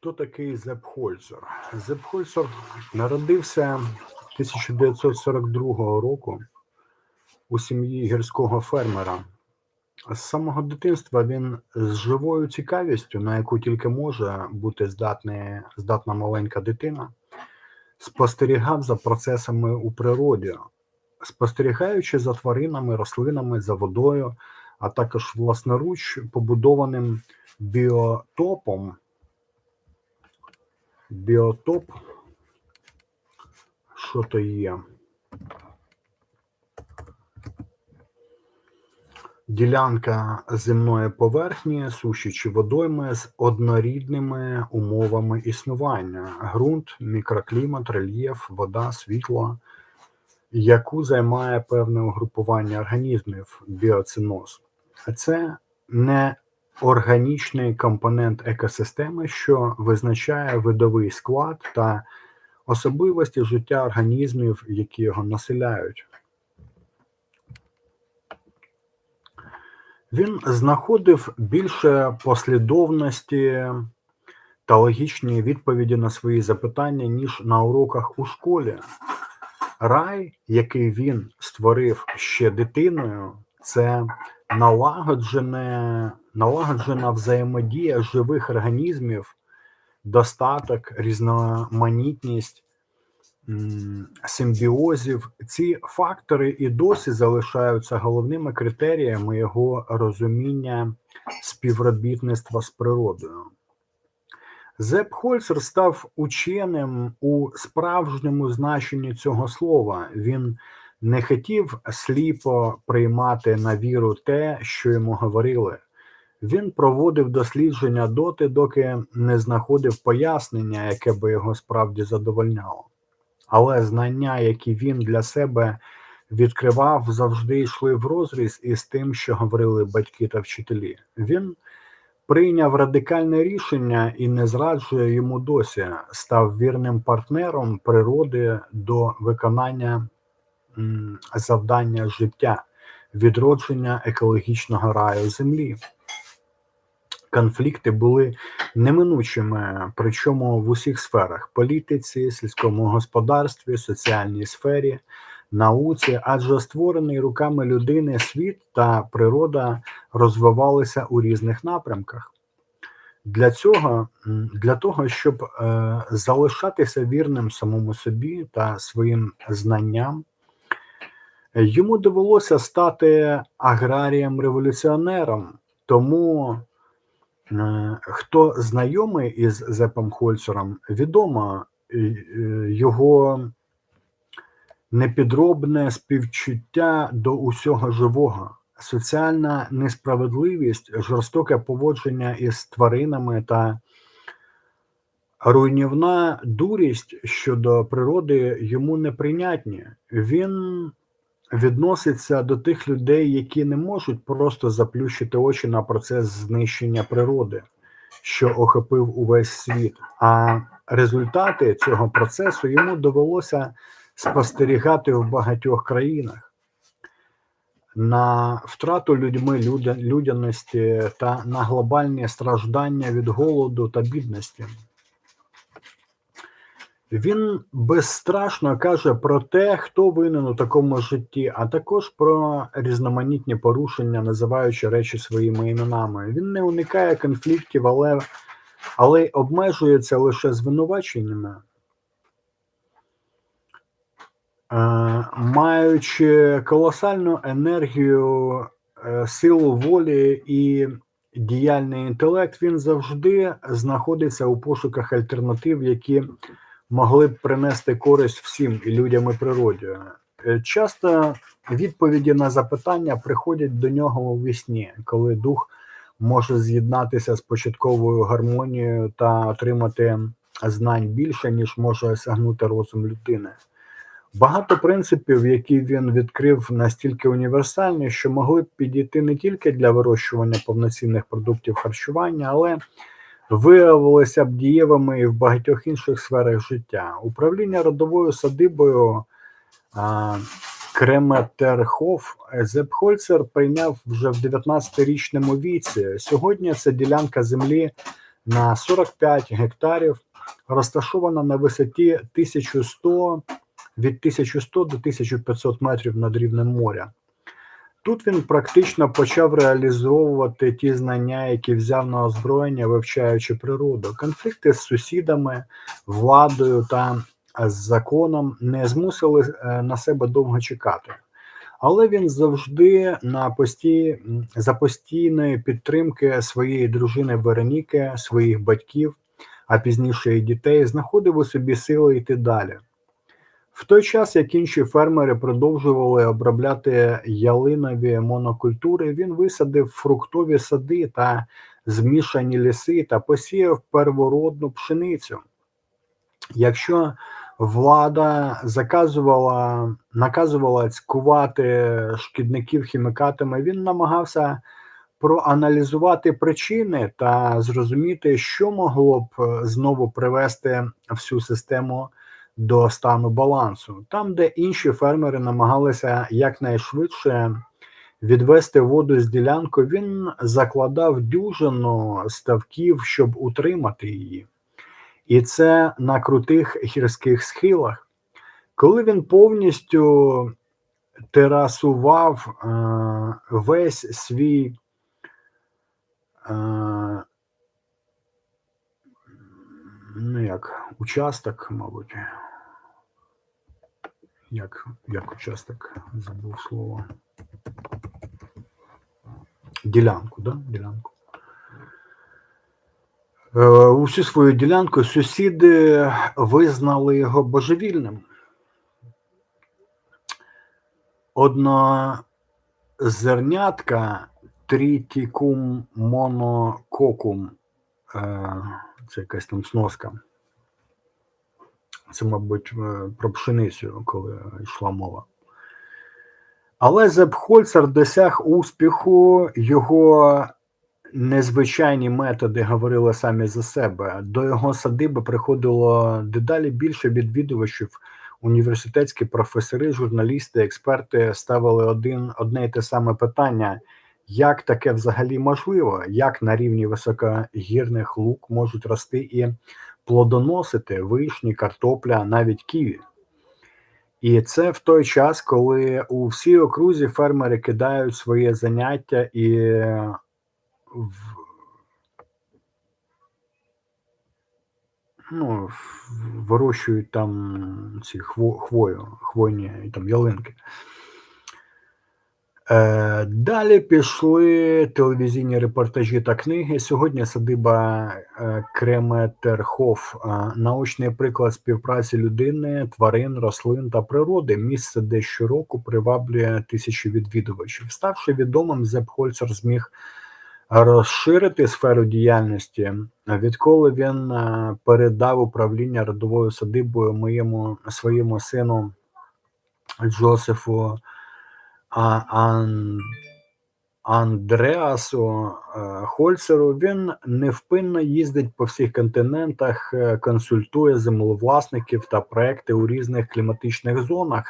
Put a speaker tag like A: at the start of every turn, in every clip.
A: Хто такий Зеп Хольцер? Зеп Хольцер народився 1942 року у сім'ї гірського фермера. З самого дитинства він з живою цікавістю, на яку тільки може бути здатна, здатна маленька дитина, спостерігав за процесами у природі, спостерігаючи за тваринами, рослинами, за водою, а також власноруч побудованим біотопом. Біотоп, що то є? Ділянка земної поверхні, суші чи водойми з однорідними умовами існування: ґрунт, мікроклімат, рельєф, вода, світло, яку займає певне угрупування організмів біоциноз. Це не органічний компонент екосистеми, що визначає видовий склад та особливості життя організмів, які його населяють. Він знаходив більше послідовності та логічні відповіді на свої запитання, ніж на уроках у школі. Рай, який він створив ще дитиною, це налагоджене, налагоджена взаємодія живих організмів, достаток, різноманітність симбіозів. Ці фактори і досі залишаються головними критеріями його розуміння співробітництва з природою. Зеп Хольцер став ученим у справжньому значенні цього слова. Він не хотів сліпо приймати на віру те, що йому говорили. Він проводив дослідження доти, доки не знаходив пояснення, яке би його справді задовольняло. Але знання, які він для себе відкривав, завжди йшли в розріз із тим, що говорили батьки та вчителі. Він прийняв радикальне рішення і не зраджує йому досі, став вірним партнером природи до виконання завдання життя, відродження екологічного раю землі. Конфлікти були неминучими, причому в усіх сферах: політиці, сільському господарстві, соціальній сфері, науці, адже створений руками людини світ та природа розвивалися у різних напрямках. Для цього, для того, щоб е, залишатися вірним самому собі та своїм знанням, йому довелося стати аграрієм-революціонером. Тому Е, Хто знайомий із Зепом Хольцером, відомо е, його непідробне співчуття до усього живого, соціальна несправедливість, жорстоке поводження із тваринами та руйнівна дурість щодо природи йому неприйнятні. Він відноситься до тих людей, які не можуть просто заплющити очі на процес знищення природи, що охопив увесь світ. А результати цього процесу йому довелося спостерігати в багатьох країнах. На втрату людьми людя- людяності та на глобальні страждання від голоду та бідності. Він безстрашно каже про те, хто винен у такому житті, а також про різноманітні порушення, називаючи речі своїми іменами. Він не уникає конфліктів, але, але обмежується лише звинуваченнями. Е, маючи колосальну енергію, е, силу волі і діяльний інтелект, він завжди знаходиться у пошуках альтернатив, які могли б принести користь всім і людям і природі. Е, Часто відповіді на запитання приходять до нього у вісні, коли дух може з'єднатися з початковою гармонією та отримати знань більше, ніж може осягнути розум людини. Багато принципів, які він відкрив, настільки універсальні, що могли б підійти не тільки для вирощування повноцінних продуктів харчування, але виявилися б дієвими і в багатьох інших сферах життя. Управління родовою садибою Креметерхоф Зепхольцер прийняв вже в 19-річному віці. Сьогодні це ділянка землі на 45 гектарів, розташована на висоті 1100 від 1100 до 1500 метрів над рівнем моря. Тут він практично почав реалізовувати ті знання, які взяв на озброєння, вивчаючи природу. Конфлікти з сусідами, владою та з законом не змусили е, на себе довго чекати. Але він завжди на пості за постійної підтримки своєї дружини Вероніки, своїх батьків, а пізніше і дітей, знаходив у собі сили йти далі. В той час, як інші фермери продовжували обробляти ялинові монокультури, він висадив фруктові сади та змішані ліси та посіяв первородну пшеницю. Якщо влада заказувала, наказувала цькувати шкідників хімікатами, він намагався проаналізувати причини та зрозуміти, що могло б знову привести всю систему до стану балансу, там, де інші фермери намагалися якнайшвидше відвести воду з ділянки, він закладав дюжину ставків, щоб утримати її. І це на крутих гірських схилах. Коли він повністю терасував е, весь свій е, ну як участок, мабуть як як участок, забув слово. Ділянку, да? Ділянку. Е, усю свою ділянку сусіди визнали його божевільним. Одна зернятка трітікум монококум, е, це якась там сноска. Це, мабуть, е, про пшеницю, коли йшла мова. Але Зепхольцер досяг успіху, його незвичайні методи говорили самі за себе. До його садиби приходило дедалі більше відвідувачів. Університетські професори, журналісти, експерти ставили один одне і те саме питання: як таке взагалі можливо, як на рівні високогірних лук можуть рости і плодоносити вишні, картопля, навіть ківі. І це в той час, коли у всій окрузі фермери кидають своє заняття і в, ну, вирощують там ці хвою, хвойні там ялинки. Е, далі пішли телевізійні репортажі та книги. Сьогодні садиба е, Креметерхоф, е, научний приклад співпраці людини, тварин, рослин та природи. Місце, де щороку приваблює тисячі відвідувачів. Ставши відомим, Зепхольцер зміг розширити сферу діяльності. Відколи він передав управління родовою садибою моєму своєму сину Джосефу. Ан... Андреасу е, Хольцеру він невпинно їздить по всіх континентах, е, консультує землевласників та проекти у різних кліматичних зонах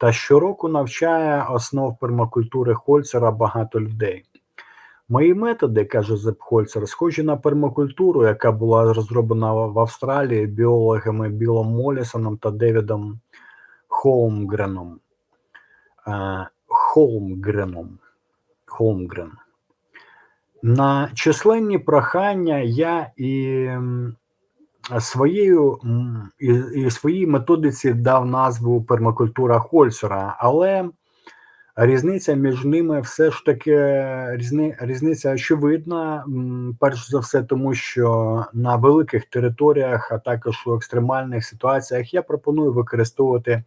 A: та щороку навчає основ пермакультури Хольцера багато людей. Мої методи, каже Зеп Хольцер, схожі на пермакультуру, яка була розроблена в Австралії біологами Білом Молісоном та Девідом Холмгреном. Холмгреном. Холмгрен. На численні прохання я і своєю і, і своїй методиці дав назву пермакультура Хольцера, але різниця між ними все ж таки різни, різниця очевидна, перш за все, тому що на великих територіях, а також у екстремальних ситуаціях я пропоную використовувати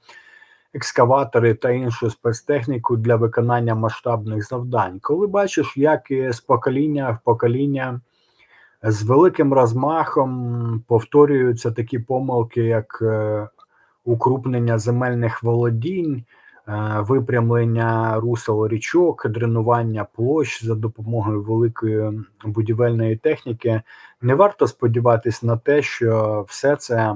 A: екскаватори та іншу спецтехніку для виконання масштабних завдань. Коли бачиш, як з покоління в покоління з великим розмахом повторюються такі помилки, як е, укрупнення земельних володінь, е, випрямлення русел річок, дренування площ за допомогою великої будівельної техніки, не варто сподіватися на те, що все це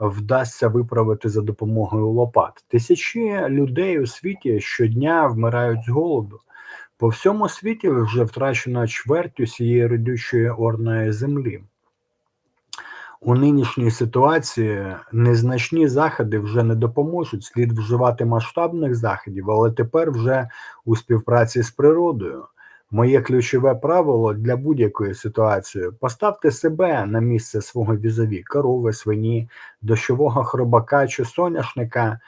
A: вдасться виправити за допомогою лопат. Тисячі людей у світі щодня вмирають з голоду. По всьому світі вже втрачено чверть усієї родючої орної землі. У нинішній ситуації незначні заходи вже не допоможуть. Слід вживати масштабних заходів, але тепер вже у співпраці з природою. Моє ключове правило для будь-якої ситуації поставте себе на місце свого візові, корови, свині, дощового хробака чи соняшника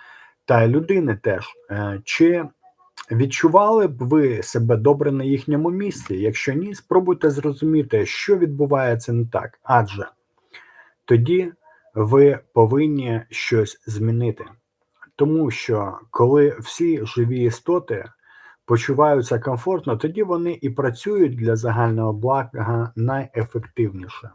A: та людини теж. Е, Чи відчували б ви себе добре на їхньому місці? Якщо ні, спробуйте зрозуміти, що відбувається не так, адже тоді ви повинні щось змінити. Тому що коли всі живі істоти почуваються комфортно, тоді вони і працюють для загального блага найефективніше.